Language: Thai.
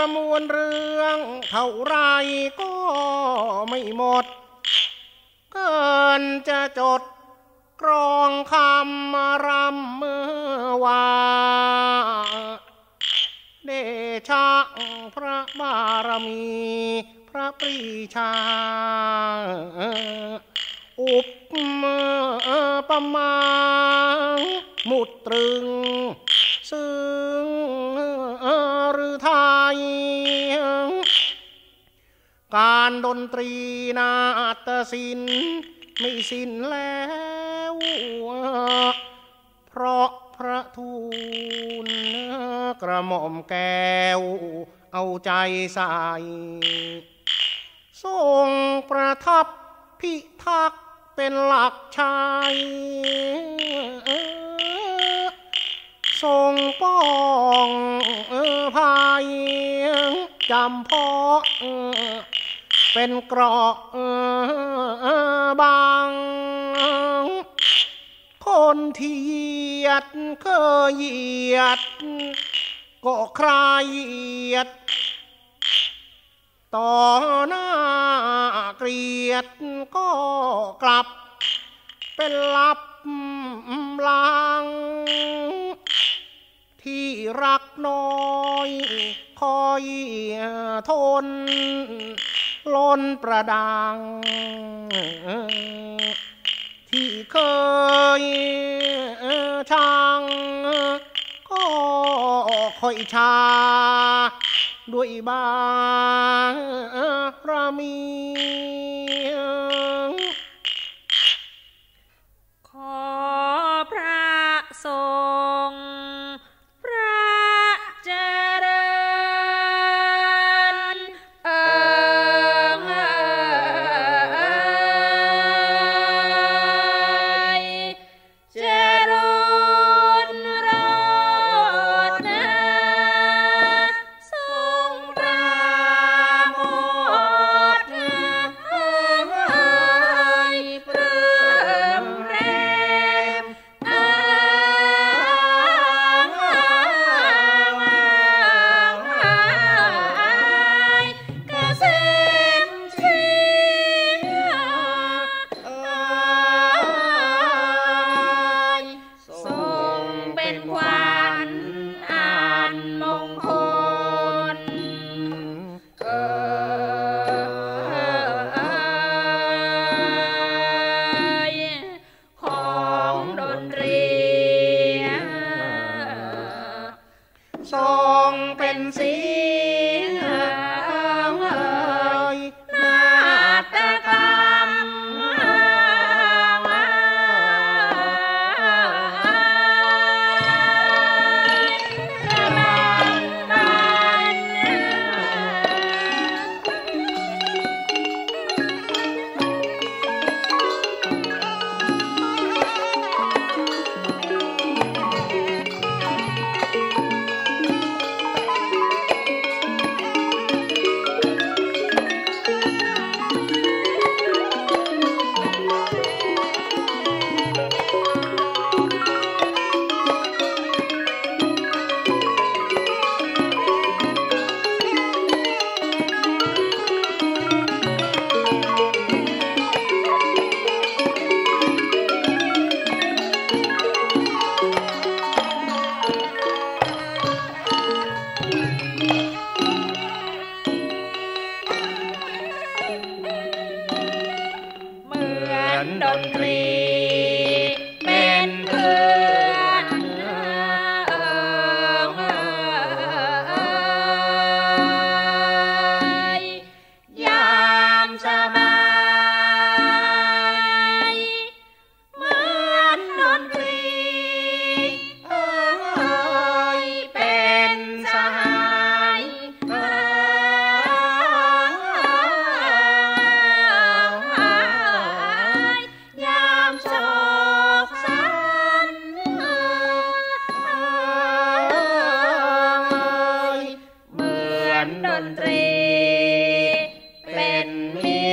ประมวลเรื่องเท่าไรก็ไม่หมด เกินจะจดกรองคำรำเมื่อว่าเดชะพระบารมี พระปรีชา อุปปมามุตตรึง การดนตรีนาฏศิลป์ไม่สิ้นแล้ว เพราะพระทูลกระหม่อมแก้ว เอาใจใส่ทรงประทับพิทักษ์เป็นหลักชัยทรงป้องภายจำเพาะ เป็นเกราะบางคนที่เหยียดเคยเหยียด ก็ใครเหยียด ต่อหน้าเกลียดก็กลับ เป็นลับลางที่รักน้อยคอยทน ล้นประดัง ที่เคยช่างก็ค่อยชา ด้วยบารมีขอ เป็นมี